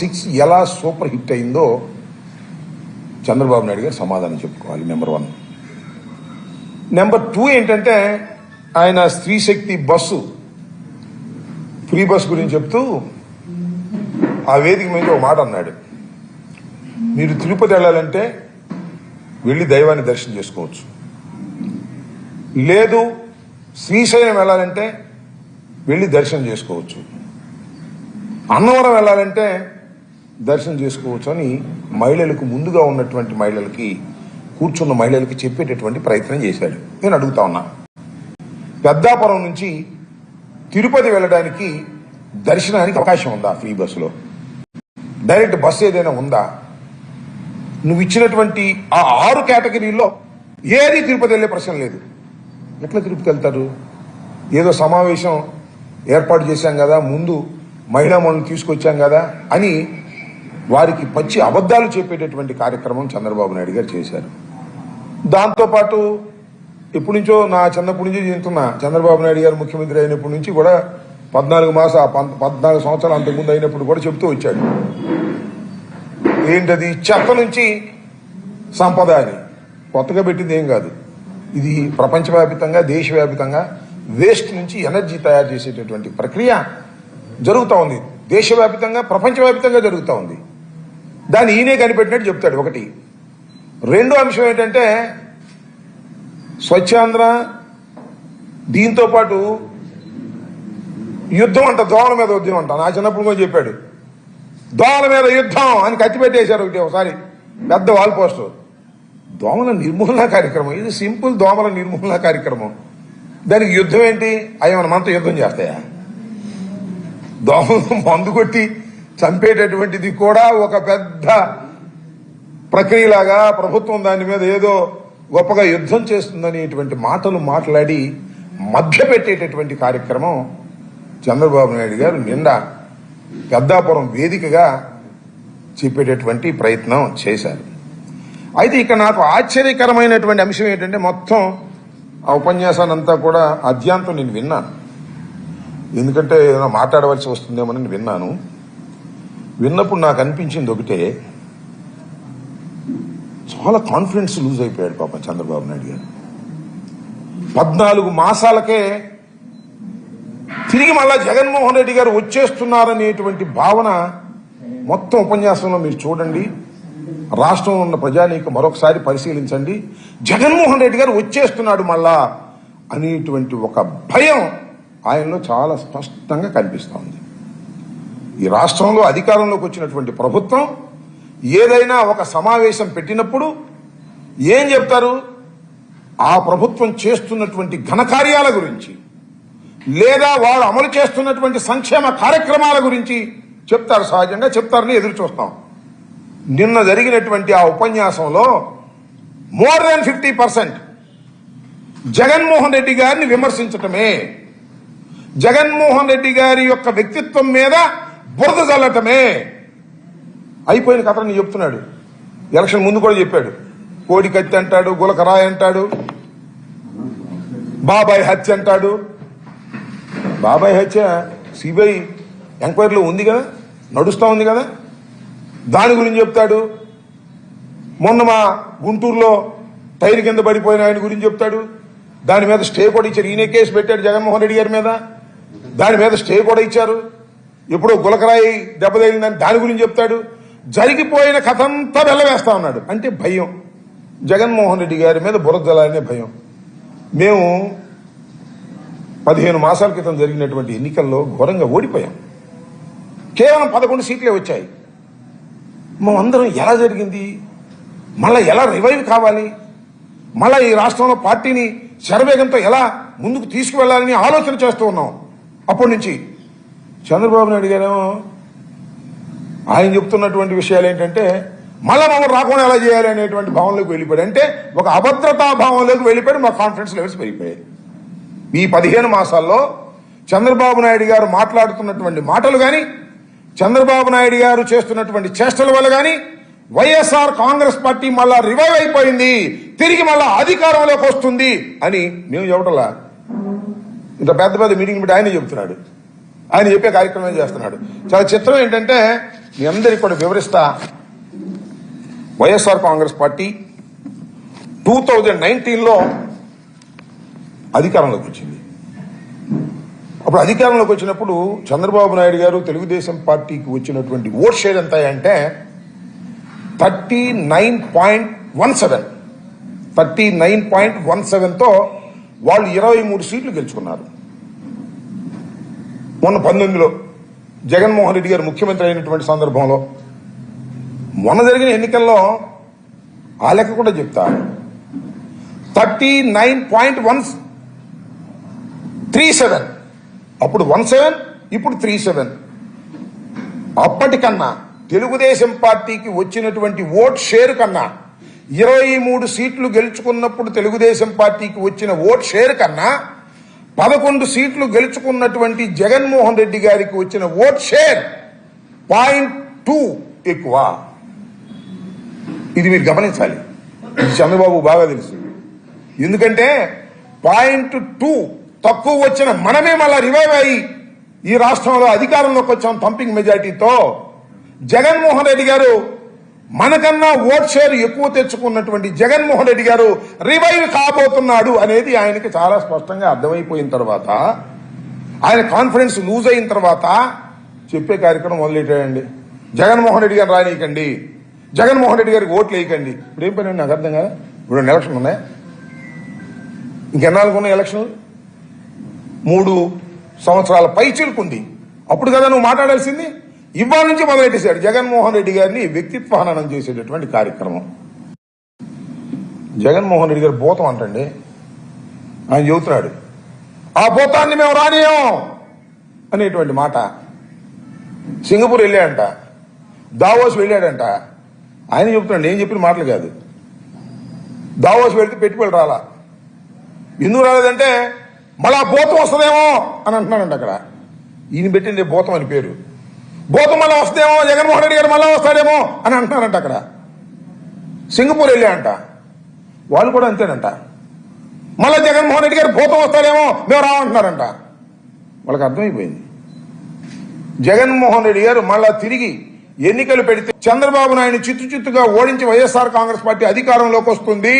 Six ఎలా super hit అయిందో చంద్రబాబు నాయుడు గారు సమాధానం చెప్పుకోవాలి నెంబర్ వన్. నెంబర్ టూ ఏంటంటే ఆయన స్త్రీ శక్తి బస్సు ఫ్రీ బస్ గురించి చెప్తూ ఆ వేదిక మీద ఒక మాట అన్నాడు. మీరు తిరుపతి వెళ్ళాలంటే వెళ్ళి దైవాన్ని దర్శనం చేసుకోవచ్చు. లేదు శ్రీశైలం వెళ్ళాలంటే వెళ్ళి దర్శనం చేసుకోవచ్చు. అన్నవరం వెళ్ళాలంటే దర్శనం చేసుకోవచ్చు అని మహిళలకు ముందుగా ఉన్నటువంటి మహిళలకి కూర్చున్న మహిళలకి చెప్పేటటువంటి ప్రయత్నం చేశాడు. నేను అడుగుతా ఉన్నా. పెద్దాపురం నుంచి తిరుపతి వెళ్ళడానికి దర్శనానికి అవకాశం ఉందా ఫ్రీ బస్సులో? డైరెక్ట్ బస్సు ఏదైనా ఉందా? నువ్వు ఇచ్చినటువంటి ఆ ఆరు కేటగిరీల్లో ఏది తిరుపతి వెళ్ళే ప్రశ్న లేదు. ఎట్లా తిరుపతి వెళ్తారు? ఏదో సమావేశం ఏర్పాటు చేశాం కదా ముందు మహిళా మనం తీసుకొచ్చాం కదా అని వారికి పచ్చి అబద్ధాలు చెప్పేటటువంటి కార్యక్రమం చంద్రబాబు నాయుడు గారు చేశారు. దాంతోపాటు ఎప్పటి నుంచో నా చిన్నప్పటి నుంచి చెందుతున్నా చంద్రబాబు నాయుడు గారు ముఖ్యమంత్రి అయినప్పటి నుంచి కూడా పద్నాలుగు మాస పద్- పద్నాలుగు సంవత్సరాలు అంతకుముందు అయినప్పుడు కూడా చెబుతూ వచ్చాడు. ఏంటది? చెత్త నుంచి సంపద అని. కొత్తగా పెట్టింది ఏం కాదు. ఇది ప్రపంచవ్యాపితంగా దేశవ్యాపితంగా వేస్ట్ నుంచి ఎనర్జీ తయారు చేసేటటువంటి ప్రక్రియ జరుగుతూ ఉంది. దేశవ్యాపితంగా ప్రపంచవ్యాపితంగా జరుగుతూ ఉంది. దాన్ని ఈయనే కనిపెట్టినట్టు చెప్తాడు ఒకటి. రెండో అంశం ఏంటంటే స్వచ్ఛాంధ్ర దీంతో పాటు యుద్ధం అంట దోమల మీద ఉద్యమం అంట. నా చిన్నప్పుడు కూడా చెప్పాడు. దోమల మీద యుద్ధం అని కత్తి పెట్టేశారు ఒకటి ఒకసారి. పెద్ద వాల్ పోస్టర్. దోమల నిర్మూలన కార్యక్రమం? ఇది సింపుల్ దోమల నిర్మూలన కార్యక్రమం. దానికి యుద్ధం ఏంటి? అవి మన మనతో యుద్ధం చేస్తాయా? దోమలు మందు కొట్టి చంపేటటువంటిది కూడా ఒక పెద్ద ప్రక్రియలాగా ప్రభుత్వం దాని మీద ఏదో గొప్పగా యుద్ధం చేస్తుందనేటువంటి మాటలు మాట్లాడి మభ్యపెట్టేటటువంటి కార్యక్రమం చంద్రబాబు నాయుడు గారు నిండా పెద్దాపురం వేదికగా చెప్పేటటువంటి ప్రయత్నం చేశారు. అయితే ఇక్కడ నాకు ఆశ్చర్యకరమైనటువంటి అంశం ఏంటంటే మొత్తం ఆ ఉపన్యాసాన్ని అంతా కూడా అద్యాంతం నేను విన్నాను. ఎందుకంటే ఏదైనా మాట్లాడవలసి వస్తుందేమో నేను విన్నాను. విన్నప్పుడు నాకు అనిపించింది ఒకటే. చాలా కాన్ఫిడెన్స్ లూజ్ అయిపోయాడు పాప చంద్రబాబు నాయుడు గారు. పద్నాలుగు మాసాలకే తిరిగి మళ్ళా జగన్మోహన్ రెడ్డి గారు వచ్చేస్తున్నారనేటువంటి భావన మొత్తం ఉపన్యాసంలో మీరు చూడండి. రాష్ట్రంలో ఉన్న ప్రజానీక మరొకసారి పరిశీలించండి. జగన్మోహన్ రెడ్డి గారు వచ్చేస్తున్నాడు మళ్ళా అనేటువంటి ఒక భయం ఆయనలో చాలా స్పష్టంగా కనిపిస్తోంది. ఈ రాష్ట్రంలో అధికారంలోకి వచ్చినటువంటి ప్రభుత్వం ఏదైనా ఒక సమావేశం పెట్టినప్పుడు ఏం చెప్తారు? ఆ ప్రభుత్వం చేస్తున్నటువంటి ఘనకార్యాల గురించి లేదా వారు అమలు చేస్తున్నటువంటి సంక్షేమ కార్యక్రమాల గురించి చెప్తారు సహజంగా చెప్తారని ఎదురు చూస్తాం. నిన్న జరిగినటువంటి ఆ ఉపన్యాసంలో more than fifty percent Jaganmohan Reddy గారిని విమర్శించటమే జగన్మోహన్ రెడ్డి గారి యొక్క వ్యక్తిత్వం మీద బురద చల్లటమే. అయిపోయిన కథ నేను చెప్తున్నాడు. ఎలక్షన్ ముందు కూడా చెప్పాడు. కోడి కత్తి అంటాడు గులకరాయి అంటాడు బాబాయ్ హత్య అంటాడు. బాబాయ్ హత్య సిబిఐ ఎంక్వైరీలో ఉంది కదా? నడుస్తూ ఉంది కదా? దాని గురించి చెప్తాడు. మొన్న మా గుంటూరులో టైర్ కింద పడిపోయిన ఆయన గురించి చెప్తాడు. దాని మీద స్టే కూడా ఇచ్చారు. ఈయన కేసు పెట్టాడు జగన్మోహన్ రెడ్డి గారి మీద. దాని మీద స్టే కూడా ఇచ్చారు. ఎప్పుడో గులకరాయి దెబ్బతగిలిందని దాని గురించి చెప్తాడు. జరిగిపోయిన కథ అంతా వెళ్ళవేస్తా ఉన్నాడు. అంటే భయం. జగన్మోహన్ రెడ్డి గారి మీద బురద జలాలనే భయం. మేము పదిహేను మాసాల క్రితం జరిగినటువంటి ఎన్నికల్లో ఘోరంగా ఓడిపోయాం. కేవలం పదకొండు సీట్లే వచ్చాయి. మేమందరం అందరం ఎలా జరిగింది? మళ్ళీ ఎలా రివైవ్ కావాలి? మళ్ళీ ఈ రాష్ట్రంలో పార్టీని శరవేగంతో ఎలా ముందుకు తీసుకువెళ్ళాలని ఆలోచన చేస్తూ ఉన్నాం. అప్పటి నుంచి చంద్రబాబు నాయుడు గారేమో ఆయన చెప్తున్నటువంటి విషయాలు ఏంటంటే మళ్ళా మమ్మల్ని రాకుండా ఎలా చేయాలి అనేటువంటి భావంలోకి వెళ్ళిపోయాడు. అంటే ఒక అభద్రతా భావంలోకి వెళ్ళిపోయాడు మా కాన్ఫిడెన్స్ లెవెల్స్ పెరిగిపోయాయి. ఈ పదిహేను మాసాల్లో చంద్రబాబు నాయుడు గారు మాట్లాడుతున్నటువంటి మాటలు కానీ చంద్రబాబు నాయుడు గారు చేస్తున్నటువంటి చేష్టల వల్ల కానీ వైఎస్ఆర్ కాంగ్రెస్ పార్టీ మళ్ళా రివైవ్ అయిపోయింది తిరిగి మళ్ళా అధికారంలోకి వస్తుంది అని మేము చెప్పటలా? ఇంత పెద్ద పెద్ద మీటింగ్ పెట్టి ఆయనే చెబుతున్నాడు ఆయన చెప్పే కార్యక్రమం చేస్తున్నాడు? చాలా చిత్రం ఏంటంటే మీ అందరికీ కూడా వివరిస్తా. YSR Congress party two thousand నైన్టీన్లో అధికారంలోకి వచ్చింది. అప్పుడు అధికారంలోకి వచ్చినప్పుడు చంద్రబాబు నాయుడు గారు తెలుగుదేశం పార్టీకి వచ్చినటువంటి ఓట్ షేర్ ఎంత అంటే thirty nine point one seven. Thirty nine point one సెవెన్తో వాళ్ళు ఇరవై మూడు సీట్లు గెలుచుకున్నారు. మొన్న పంతొమ్మిదిలో జగన్మోహన్ రెడ్డి గారు ముఖ్యమంత్రి అయినటువంటి సందర్భంలో మొన్న జరిగిన ఎన్నికల్లో ఆ లెక్క కూడా చెప్తా. Thirty nine point one three seven. అప్పుడు వన్ సెవెన్ ఇప్పుడు త్రీ సెవెన్. అప్పటికన్నా తెలుగుదేశం పార్టీకి వచ్చినటువంటి ఓట్ షేర్ కన్నా ఇరవై మూడు సీట్లు గెలుచుకున్నప్పుడు తెలుగుదేశం పార్టీకి వచ్చిన ఓట్ షేర్ కన్నా పదకొండు సీట్లు గెలుచుకున్నటువంటి జగన్మోహన్ రెడ్డి గారికి వచ్చిన ఓట్ షేర్ పాయింట్ టూ ఎక్కువ. ఇది మీరు గమనించాలి. చంద్రబాబు బాగా తెలుసు. ఎందుకంటే పాయింట్ టూ తక్కువ వచ్చిన మనమే మళ్ళా రివైవ్ అయ్యి ఈ రాష్ట్రంలో అధికారంలోకి వచ్చాం పంపింగ్ మెజార్టీతో జగన్మోహన్ రెడ్డి గారు మనకన్నా ఓట్ షేర్ ఎక్కువ తెచ్చుకున్నటువంటి జగన్మోహన్ రెడ్డి గారు రివైవ్ కాబోతున్నాడు అనేది ఆయనకి చాలా స్పష్టంగా అర్థమైపోయిన తర్వాత ఆయన కాన్ఫిడెన్స్ లూజ్ అయిన తర్వాత చెప్పే కార్యక్రమం మొదలెట్టాడండి. జగన్మోహన్ రెడ్డి గారు రానీయకండి. జగన్మోహన్ రెడ్డి గారికి ఓట్లు వేయకండి. ఇప్పుడు ఏం పని నాకు అర్థం కదా ఇప్పుడు రెండు ఎలక్షన్లు ఉన్నాయి. ఇంకెన్నాళ్ళకు ఉన్నాయి ఎలక్షన్లు? మూడు సంవత్సరాల పై చిరుకుంది అప్పుడు కదా నువ్వు మాట్లాడాల్సింది? ఇవాళ నుంచి మొదలెట్టేశాడు జగన్మోహన్ రెడ్డి గారిని వ్యక్తిత్వ హననం చేసేటటువంటి కార్యక్రమం. జగన్మోహన్ రెడ్డి గారు భూతం అంటండి. ఆయన చెబుతున్నాడు ఆ భూతాన్ని మేము రానియం అనేటువంటి మాట. సింగపూర్ వెళ్ళాడంట దావోస్ వెళ్ళాడంట. ఆయన చెబుతున్నాడు నేను చెప్పిన మాటలు కాదు. దావోస్ వెళ్తే పెట్టుబడి రాలా. ఎందుకు రాలేదంటే మళ్ళా భూతం వస్తుందేమో అని అంటున్నాడంట అక్కడ. ఈయన పెట్టింది భూతం అని పేరు. భూతం మళ్ళా వస్తేమో జగన్మోహన్ రెడ్డి గారు మళ్ళా వస్తాడేమో అని అంటున్నారంట అక్కడ. సింగపూర్ వెళ్ళాయంట వాళ్ళు కూడా అంతేనంట. మళ్ళా జగన్మోహన్ రెడ్డి గారు భూతం వస్తాడేమో మేము రామంటున్నారంట వాళ్ళకి అర్థమైపోయింది. జగన్మోహన్ రెడ్డి గారు మళ్ళా తిరిగి ఎన్నికలు పెడితే చంద్రబాబు నాయుడు చిత్తు చిత్తుగా ఓడించి వైఎస్ఆర్ కాంగ్రెస్ పార్టీ అధికారంలోకి వస్తుంది.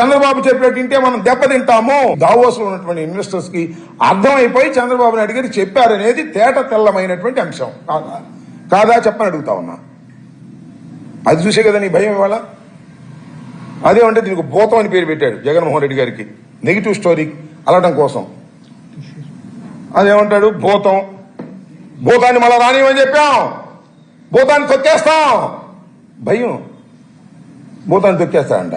చంద్రబాబు చెప్పినట్టు వింటే మనం దెబ్బతింటాము దావోస్లో ఉన్నటువంటి ఇన్వెస్టర్స్కి అర్థమైపోయి చంద్రబాబు నాయుడు గారు చెప్పారనేది తేట తెల్లమైనటువంటి అంశం. కాదా? కాదా చెప్పని అడుగుతా ఉన్నా. అది చూసే కదా నీ భయం ఇవాళ? అదేమంటే దీనికి భూతం అని పేరు పెట్టాడు జగన్మోహన్ రెడ్డి గారికి. నెగిటివ్ స్టోరీ అలటం కోసం. అదేమంటాడు? భూతం. భూతాన్ని మళ్ళా రానివ్వని చెప్పాం. భూతాన్ని తొక్కేస్తాం. భయం. భూతాన్ని తొక్కేస్తాడంట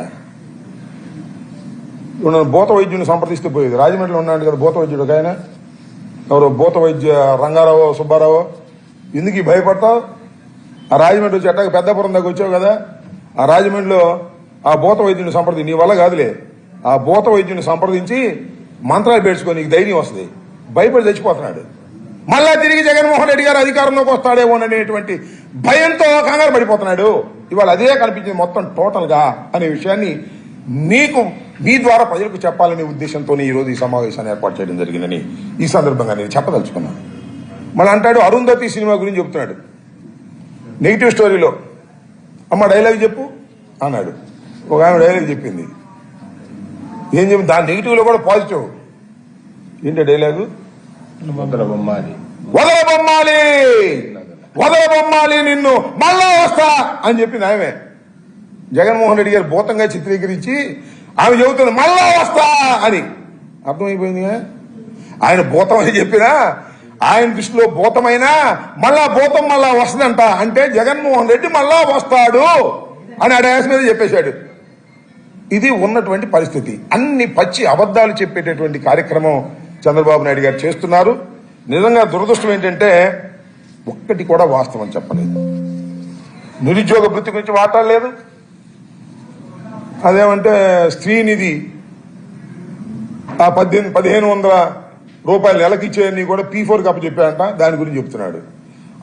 భూత వైద్యుని సంప్రదిస్తే పోయేది. రాజమండ్రిలో ఉన్నాడు కదా భూత వైద్యుడు ఆయన. ఎవరు భూత వైద్య రంగారావు సుబ్బారావు. ఎందుకు భయపడతావు? ఆ రాజమండ్రి వచ్చి అట్టాక పెద్దపురం దాకా వచ్చావు కదా. ఆ రాజమండ్రిలో ఆ భూత వైద్యుని సంప్రది నీ వల్ల కాదులే. ఆ భూత వైద్యుని సంప్రదించి మంత్రాలు పేర్చుకొని నీకు ధైర్యం వస్తుంది. భయపడి చచ్చిపోతున్నాడు. మళ్ళా తిరిగి జగన్మోహన్ రెడ్డి గారు అధికారంలోకి వస్తాడేమో అనేటువంటి భయంతో కంగారు పడిపోతున్నాడు. ఇవాళ అదే కనిపించింది మొత్తం టోటల్గా అనే విషయాన్ని మీకు మీ ద్వారా ప్రజలకు చెప్పాలనే ఉద్దేశంతో ఈ రోజు ఈ సమావేశాన్ని ఏర్పాటు చేయడం జరిగిందని ఈ సందర్భంగా నేను చెప్పదలుచుకున్నాను. మళ్ళీ అంటాడు అరుంధతి సినిమా గురించి చెప్తున్నాడు. నెగిటివ్ స్టోరీలో అమ్మ డైలాగ్ చెప్పు. అన్నాడు. ఒక ఆమె డైలాగ్ చెప్పింది. ఏం చెప్పి దాని నెగిటివ్లో కూడా పాజిటివ్ ఏంటి డైలాగు ముద్ర బొమ్మాలి వదల బొమ్మాలి వదల బొమ్మాలి నిన్ను. మళ్ళా వస్తా. అని చెప్పింది ఆమె. జగన్మోహన్ రెడ్డి గారు భూతంగా చిత్రీకరించి ఆమె చెబుతుంది మళ్ళా వస్తా అని. అర్థమైపోయింది ఆయన భూతం అని చెప్పినా ఆయన దృష్టిలో భూతమైనా మళ్ళా భూతం మళ్ళా వస్తుందంట. అంటే జగన్మోహన్ రెడ్డి మళ్ళా వస్తాడు అని ఆ మీద చెప్పేశాడు. ఇది ఉన్నటువంటి పరిస్థితి. అన్ని పచ్చి అబద్ధాలు చెప్పేటటువంటి కార్యక్రమం చంద్రబాబు నాయుడు గారు చేస్తున్నారు. నిజంగా దురదృష్టం ఏంటంటే ఒక్కటి కూడా వాస్తవం చెప్పలేదు. నిరుద్యోగ వృత్తి గురించి మాట్లాడలేదు. అదేమంటే స్త్రీనిధి. ఆ పద్దెనిమిది పదిహేను వందల రూపాయలు నెలకిచ్చేయని కూడా పీ ఫోర్కి అప్పచెప్పాడంట దాని గురించి చెప్తున్నాడు.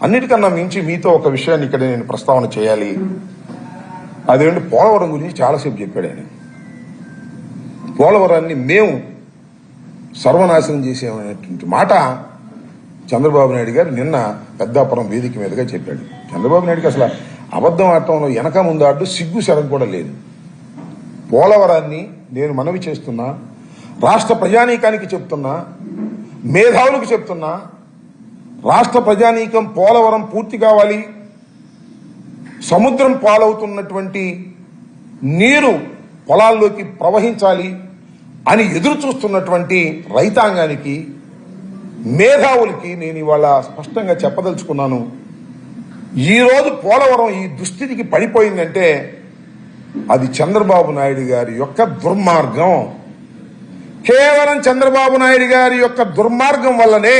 అన్నిటికన్నా మించి మీతో ఒక విషయాన్ని ఇక్కడ నేను ప్రస్తావన చేయాలి. అదేంటి పోలవరం గురించి చాలాసేపు చెప్పాడు ఆయన. పోలవరాన్ని మేము సర్వనాశనం చేసేమనేటువంటి మాట చంద్రబాబు నాయుడు గారు నిన్న పెద్దాపురం వేదిక మీదుగా చెప్పాడు. చంద్రబాబు నాయుడుకి అసలు అబద్ధం ఆడటంలో వెనక ముందు ఆడు సిగ్గు శరం కూడా లేదు. పోలవరాన్ని నేను మనవి చేస్తున్నా రాష్ట్ర ప్రజానీకానికి చెప్తున్నా మేధావులకు చెప్తున్నా రాష్ట్ర ప్రజానీకం పోలవరం పూర్తి కావాలి సముద్రం పాలవుతున్నటువంటి నీరు పొలాల్లోకి ప్రవహించాలి అని ఎదురు చూస్తున్నటువంటి రైతాంగానికి మేధావులకి నేను ఇవాళ స్పష్టంగా చెప్పదలుచుకున్నాను. ఈరోజు పోలవరం ఈ దుస్థితికి పడిపోయిందంటే అది చంద్రబాబు నాయుడు గారి యొక్క దుర్మార్గం. కేవలం చంద్రబాబు నాయుడు గారి యొక్క దుర్మార్గం వల్లనే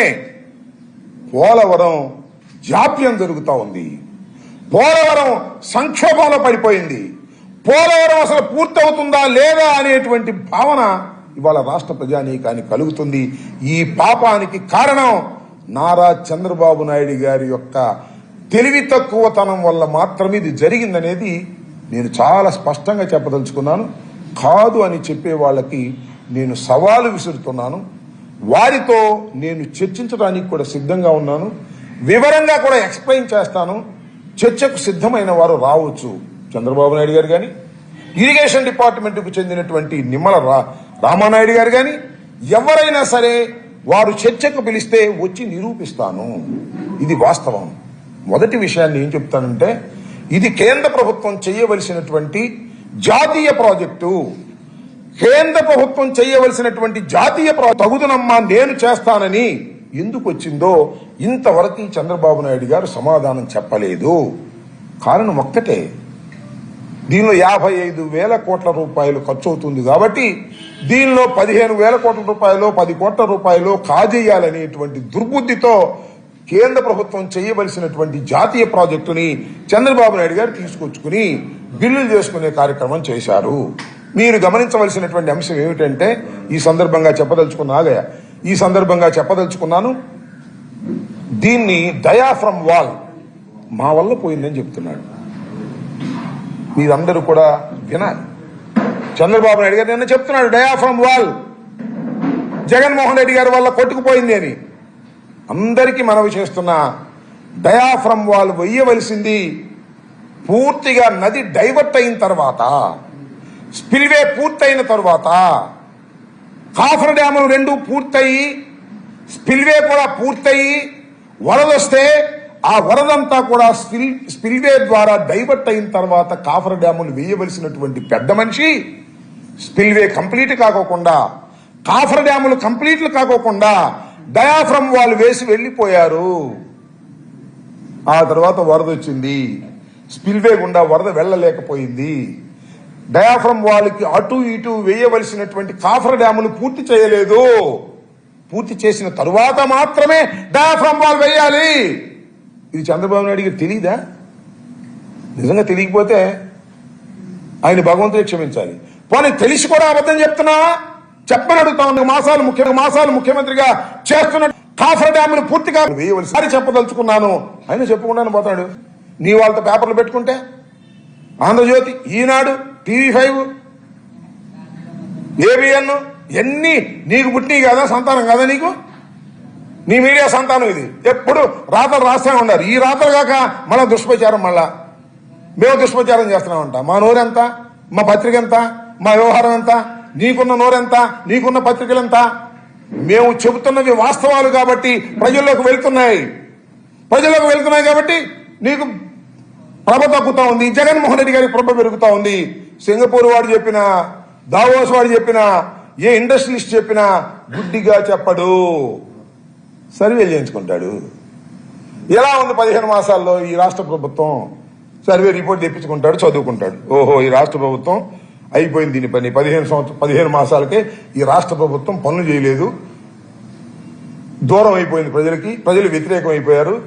పోలవరం జాప్యం జరుగుతూ ఉంది. పోలవరం సంక్షోభంలో పడిపోయింది. పోలవరం అసలు పూర్తవుతుందా లేదా అనేటువంటి భావన ఇవాళ రాష్ట్ర ప్రజానీకానికి కలుగుతుంది. ఈ పాపానికి కారణం నారా చంద్రబాబు నాయుడు గారి యొక్క తెలివి తక్కువతనం వల్ల మాత్రమే ఇది జరిగిందనేది నేను చాలా స్పష్టంగా చెప్పదలుచుకున్నాను. కాదు అని చెప్పే వాళ్ళకి నేను సవాలు విసురుతున్నాను. వారితో నేను చర్చించడానికి కూడా సిద్ధంగా ఉన్నాను. వివరంగా కూడా ఎక్స్ప్లెయిన్ చేస్తాను. చర్చకు సిద్ధమైన వారు రావచ్చు. చంద్రబాబు నాయుడు గారు కానీ ఇరిగేషన్ డిపార్ట్మెంట్కు చెందినటువంటి నిమ్మల రా రామానాయుడు గారు కానీ ఎవరైనా సరే వారు చర్చకు పిలిస్తే వచ్చి నిరూపిస్తాను. ఇది వాస్తవం. మొదటి విషయాన్ని ఏం చెప్తానంటే ఇది కేంద్ర ప్రభుత్వం చేయవలసినటువంటి జాతీయ ప్రాజెక్టు. కేంద్ర ప్రభుత్వం చేయవలసినటువంటి జాతీయ ప్రా- తగుదనమ్మా నేను చేస్తానని ఎందుకు వచ్చిందో ఇంతవరకు చంద్రబాబు నాయుడు గారు సమాధానం చెప్పలేదు. కారణం ఒక్కటే. దీనిలో యాభై ఐదు వేల కోట్ల రూపాయలు ఖర్చు అవుతుంది కాబట్టి దీనిలో పదిహేను వేల కోట్ల రూపాయలు పది కోట్ల రూపాయలు కాజేయాలనేటువంటి దుర్బుద్ధితో కేంద్ర ప్రభుత్వం చేయవలసినటువంటి జాతీయ ప్రాజెక్టుని చంద్రబాబు నాయుడు గారు తీసుకొచ్చుకుని బిల్లులు చేసుకునే కార్యక్రమం చేశారు. మీరు గమనించవలసినటువంటి అంశం ఏమిటంటే ఈ సందర్భంగా చెప్పదలుచుకున్న ఈ సందర్భంగా చెప్పదలుచుకున్నాను దీన్ని డయాఫ్రమ్ వాల్ మా వల్ల పోయిందని చెప్తున్నాడు. మీరందరూ కూడా వినాలి. చంద్రబాబు నాయుడు గారు నిన్న చెప్తున్నాడు డయాఫ్రమ్ వాల్. జగన్మోహన్ రెడ్డి గారి వల్ల కొట్టుకుపోయింది అని. అందరికీ మనవి చేస్తున్నా డయాఫ్రమ్ వాళ్ళు వెయ్యవలసింది పూర్తిగా నది డైవర్ట్ అయిన తర్వాత స్పిల్వే పూర్తయిన తర్వాత కాఫర్ డ్యాములు రెండు పూర్తయి స్పిల్వే కూడా పూర్తయి వరదొస్తే ఆ వరదంతా కూడా స్పిల్ స్పిల్వే ద్వారా డైవర్ట్ అయిన తర్వాత కాఫర్ డ్యాములు వేయవలసినటువంటి పెద్ద మనిషి స్పిల్వే కంప్లీట్ కాకోకుండా కాఫర్ డ్యాములు కంప్లీట్లు కాకోకుండా డయాఫ్రమ్ వాళ్ళు వేసి వెళ్ళిపోయారు. ఆ తర్వాత వరద వచ్చింది. స్పిల్వే గుండా వరద వెళ్ళలేకపోయింది. డయాఫ్రమ్ వాళ్ళకి అటు ఇటు వేయవలసినటువంటి కాఫర్ డ్యాములు పూర్తి చేయలేదు. పూర్తి చేసిన తరువాత మాత్రమే డయాఫ్రమ్ వాల్ వేయాలి. ఇది చంద్రబాబు నాయుడికి తెలియదా నిజంగా తెలియకపోతే ఆయన భగవంతుడే క్షమించాలి. పోనీ తెలిసి కూడా అబద్ధం చెప్తున్నా చెప్పని అడుగుతా ఉన్న మాసాలు ముఖ్య మాసాలు ముఖ్యమంత్రిగా చేస్తున్న కాఫర్ డ్యాములు పూర్తిగా వేయవలసి అని చెప్పదలుచుకున్నాను. ఆయన చెప్పకుండానే పోతాడు. నీ వాళ్ళతో పేపర్లు పెట్టుకుంటే? Andhra Jyothi Eenadu TV five ABN ఎన్ని? నీకు పుట్టినవి కదా సంతానం కదా నీకు? నీ మీడియా సంతానం ఇది. ఎప్పుడు రాతలు రాస్తూనే ఉన్నారు. ఈ రాతలు కాక మళ్ళా దుష్ప్రచారం మళ్ళా. మేము దుష్ప్రచారం చేస్తున్నామంట. మా నోరెంత? మా పత్రిక ఎంత? మా వ్యవహారం ఎంత? నీకున్న నోరెంత? నీకున్న పత్రికలు ఎంత మేము చెబుతున్నవి వాస్తవాలు కాబట్టి ప్రజల్లోకి వెళ్తున్నాయి. ప్రజల్లోకి వెళ్తున్నాయి కాబట్టి నీకు ప్రభ తగ్గుతా ఉంది. జగన్మోహన్ రెడ్డి గారి ప్రభ పెరుగుతా ఉంది. సింగపూర్ వాడు చెప్పిన దావోస్ వాడు చెప్పిన ఏ ఇండస్ట్రియలిస్ట్ చెప్పినా గుడ్డిగా చెప్పడు. సర్వే చేయించుకుంటాడు. ఎలా ఉంది పదిహేను మాసాల్లో ఈ రాష్ట్ర ప్రభుత్వం? సర్వే రిపోర్ట్ తెప్పించుకుంటాడు చదువుకుంటాడు. ఓహో ఈ రాష్ట్ర ప్రభుత్వం అయిపోయింది దీని పని. పదిహేను సంవత్సరం పదిహేను మాసాలకే ఈ రాష్ట్ర ప్రభుత్వం పనులు చేయలేదు. దూరం అయిపోయింది ప్రజలకి. ప్రజలు వ్యతిరేకం అయిపోయారు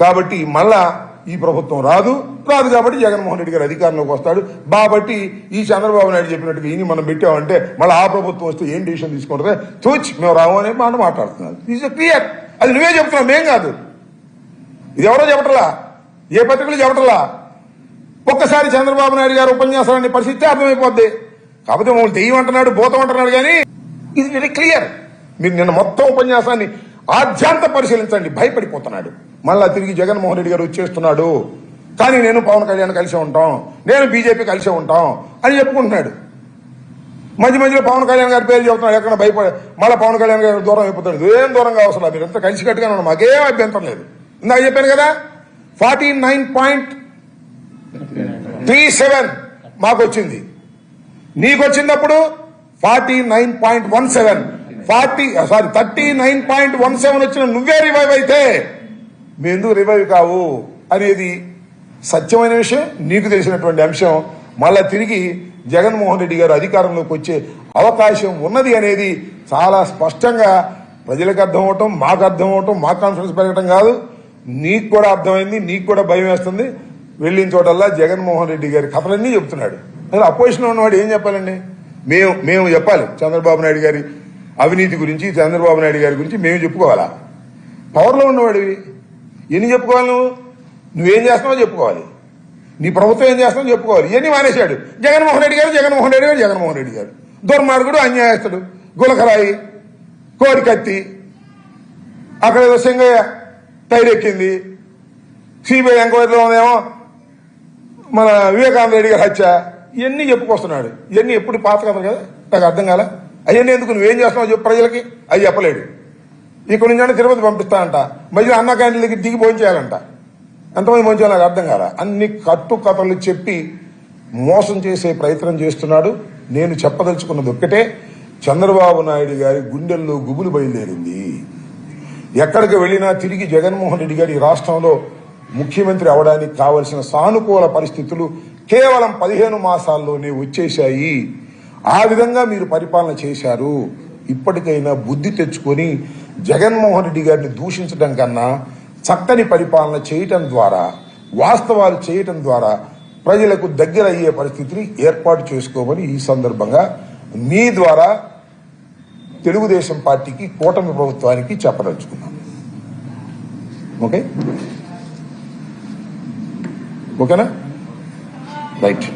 కాబట్టి మళ్ళా ఈ ప్రభుత్వం రాదు. రాదు కాబట్టి జగన్మోహన్ రెడ్డి గారు అధికారంలోకి వస్తాడు. కాబట్టి ఈ చంద్రబాబు నాయుడు చెప్పినట్టుగా ఈయన మనం పెట్టామంటే మళ్ళీ ఆ ప్రభుత్వం వస్తే ఏం డిసిషన్ తీసుకుంటారే? తూచి మేము రాము అనే మాట మాట్లాడుతున్నారు. ఈజ్ క్లియర్ అది నువ్వే చెప్తున్నావు మేం కాదు. ఇది ఎవరో చెప్పటలా? ఏ పత్రికలు చెప్పటలా? ఒక్కసారి చంద్రబాబు నాయుడు గారు ఉపన్యాసాన్ని పరిస్థితి అర్థమైపోద్ది. కాకపోతే మమ్మల్ని దెయ్యం అంటున్నాడు భూతం అంటున్నాడు కానీ ఇది వెరీ క్లియర్ మీరు నిన్న మొత్తం ఉపన్యాసాన్ని ఆద్యాంత పరిశీలించండి. భయపడిపోతున్నాడు. మళ్ళా తిరిగి జగన్మోహన్ రెడ్డి గారు వచ్చేస్తున్నాడు. కానీ నేను పవన్ కళ్యాణ్ కలిసే ఉంటాం. నేను బీజేపీ కలిసే ఉంటాం అని చెప్పుకుంటున్నాడు. మధ్య మధ్యలో పవన్ కళ్యాణ్ గారి పేరు చెబుతున్నాడు. ఎక్కడ భయపడే మళ్ళీ పవన్ కళ్యాణ్ గారి దూరం అయిపోతాడు. ఏం దూరంగా అవసరం? మీరు ఎంత కలిసి కట్టుగా ఉన్నాడు మాకేం అభ్యంతరం లేదు. ఇందాక చెప్పాను కదా forty nine point three seven మాకు వచ్చింది నీకు వచ్చినప్పుడు forty nine point one seven forty sorry thirty nine point one seven వచ్చిన నువ్వే రివైవ్ అయితే మీ ఎందుకు రివైవ్ కావు అనేది సత్యమైన విషయం నీకు తెలిసినటువంటి అంశం. మళ్ళా తిరిగి జగన్మోహన్ రెడ్డి గారు అధికారంలోకి వచ్చే అవకాశం ఉన్నది అనేది చాలా స్పష్టంగా ప్రజలకు అర్థం అవటం మాకు అర్థం అవటం మాకు కాన్ఫిడెన్స్ పెరగటం కాదు. నీకు కూడా అర్థమైంది నీకు కూడా భయం వేస్తుంది. వెళ్ళిన చోటల్లా జగన్మోహన్ రెడ్డి గారి కథలన్నీ చెప్తున్నాడు అసలు అపోజిషన్ ఉన్నవాడు ఏం చెప్పాలండి? మేము మేము చెప్పాలి. చంద్రబాబు నాయుడు గారి అవినీతి గురించి చంద్రబాబు నాయుడు గారి గురించి మేము చెప్పుకోవాలా? పవర్లో ఉన్నవాడివి ఎన్ని చెప్పుకోవాలి నువ్వు? నువ్వేం చేస్తున్నావో చెప్పుకోవాలి. నీ ప్రభుత్వం ఏం చేస్తున్నావు చెప్పుకోవాలి. ఇవన్నీ మానేశాడు. జగన్మోహన్ రెడ్డి గారు జగన్మోహన్ రెడ్డి గారు జగన్మోహన్ రెడ్డి గారు. దుర్మార్గుడు అన్యాయస్తుడు గులకరాయి కోరికత్తి అక్కడ ఏదో సింగయ్య టైరెక్కింది సిబిఐ ఎంక్వైరీలో ఉందేమో మన వివేకానంద రెడ్డి గారి హత్య ఇవన్నీ చెప్పుకొస్తున్నాడు. ఇవన్నీ ఎప్పుడు పాత కదా? నాకు అర్థం కాలే. అవన్నీ ఎందుకు? నువ్వేం చేస్తున్నావు చెప్పు ప్రజలకి? అవి చెప్పలేడు. ఇక్కడ నుంచి తిరుపతి పంపిస్తానంట. మధ్యలో అన్న క్యాంటీన్ దగ్గర దిగి భోంచేయాలంట ఎంతమంది భోంచేయాలి నాకు అర్థం కాల. అన్ని కట్టు కథలు చెప్పి మోసం చేసే ప్రయత్నం చేస్తున్నాడు. నేను చెప్పదలుచుకున్నది ఒక్కటే చంద్రబాబు నాయుడు గారి గుండెల్లో గుబులు బయలుదేరింది. ఎక్కడికి వెళ్ళినా తిరిగి జగన్మోహన్ రెడ్డి గారి ఈ రాష్ట్రంలో ముఖ్యమంత్రి అవడానికి కావలసిన సానుకూల పరిస్థితులు కేవలం పదిహేను మాసాల్లోనే వచ్చేశాయి. ఆ విధంగా మీరు పరిపాలన చేశారు. ఇప్పటికైనా బుద్ధి తెచ్చుకొని జగన్మోహన్ రెడ్డి గారిని దూషించడం కన్నా చక్కని పరిపాలన చేయటం ద్వారా వాస్తవాలు చేయటం ద్వారా ప్రజలకు దగ్గర అయ్యే పరిస్థితిని ఏర్పాటు చేసుకోమని ఈ సందర్భంగా మీ ద్వారా తెలుగుదేశం పార్టీకి కూటమి ప్రభుత్వానికి చెప్పదలుచుకున్నాను. ఓకే? ఓకేనా రైట్